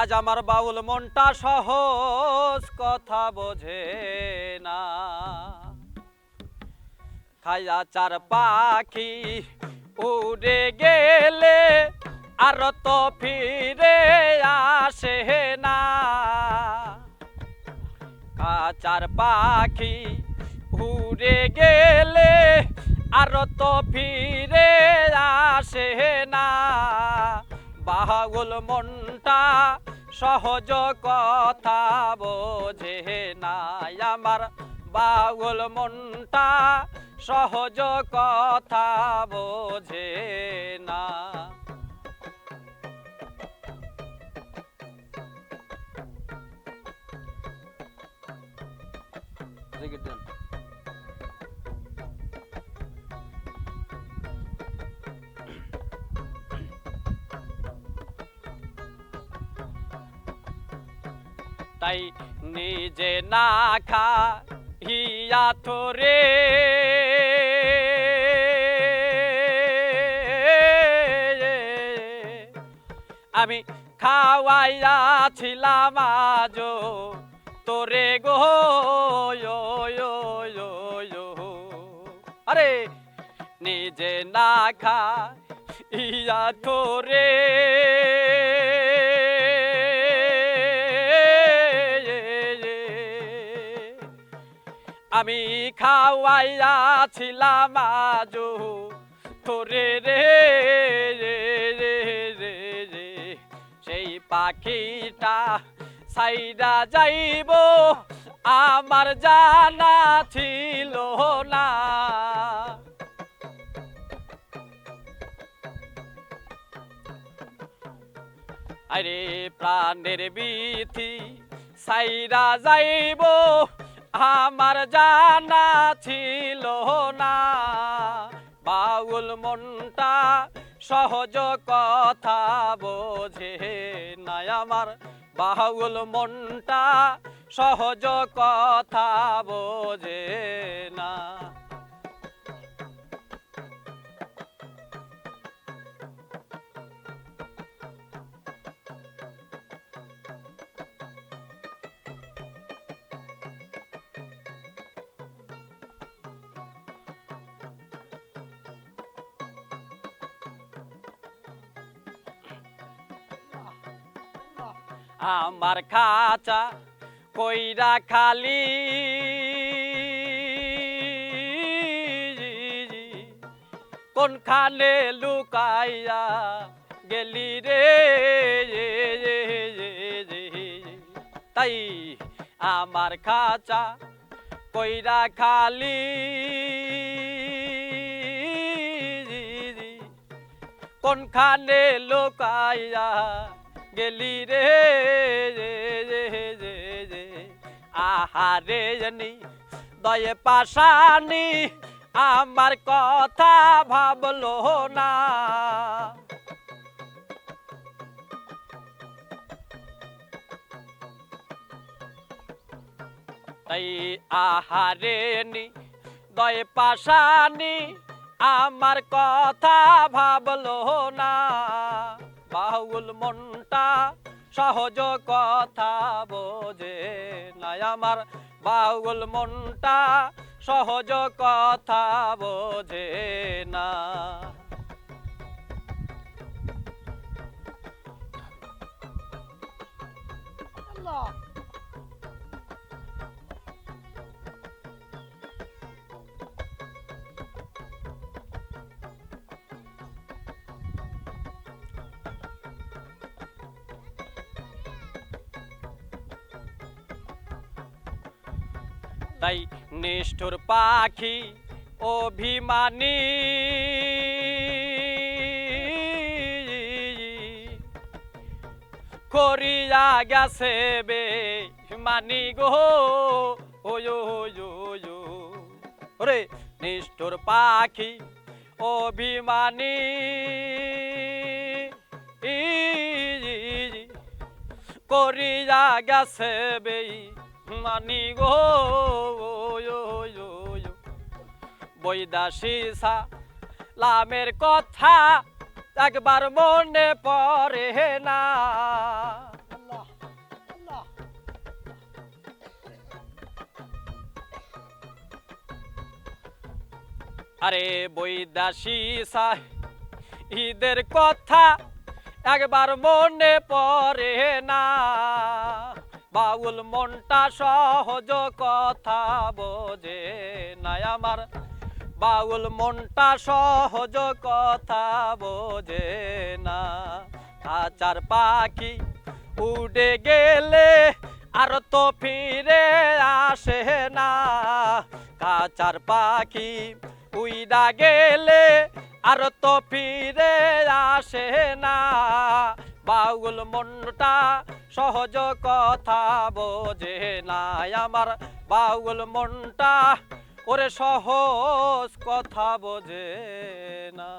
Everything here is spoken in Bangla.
আজ আমার বাউল মনটা সহজ কথা বোঝে না। খায়া চার পাখি উড়ে গেলে আর তো ফিরে আসে না। কাচার পাখি উড়ে গেলে আর তো ফিরে আসে না। বাহুল মনটা সহজ কথা বোঝে না আমার বাউল মনটা সহজ কথা বোঝে না। তাই নিজে না খা হিয়া তোরে আমি খাওয়াইয়াছিলাম আজ তোরে গো। আরে নিজে না খা ইয়া তোরে আমি খাওয়াইয়াছিলাম আজু তোরে রে রে রে রে রে, সেই পাখিটা সাইডা যাইব, আমার জানা ছিল না। আরে প্রাণের বিথি সাইরা যাইব আমার জানা ছিল না। বাউল মনটা সহজ কথা বোঝে না আমার। বাউল মনটা সহজ কথা বোঝে না। আমার খাঁচা কইরা খালি। কোনখানে লুকাইয়া গেলি রে? তাই আমার খাঁচা কইরা খালি। কোনখানে লোকাইয়া গেলি রে আহারে জানি, দয়ে পাশানি, আমার কথা ভাবলো না। তাই আহারে নি দয়ে পাশানি, আমার কথা ভাবলো না। বাহুল মনটা সহজ কথা বোঝে না আমার। বাউল মনটা সহজ কথা বোঝে না। তাই নিষ্ঠুর পাখি অভিমানী। করিয়া গেছে বে মানি গো ওয়ো নিষ্ঠুর পাখি অভিমানী। করিয়া গেছে বেই। মানি গো বৈদাসী সা, লামের কথা একবার মনে পড়ে না। আরে বৈদাসী সাহ ঈদের কথা একবার মনে পড়ে না। বাউল মনটা সহজ কথা বোঝে না আমার। বাউল মনটা সহজ কথা বোঝে না। আচার পাখি উড়ে গেলে আর তো ফিরে আসে না। কাচার পাখি উইডা গেলে আর তো ফিরে আসে না। বাউল মনটা সহজ কথা বোঝে না। আমার বাউল মনটা ওরে সহজ কথা বোঝে না।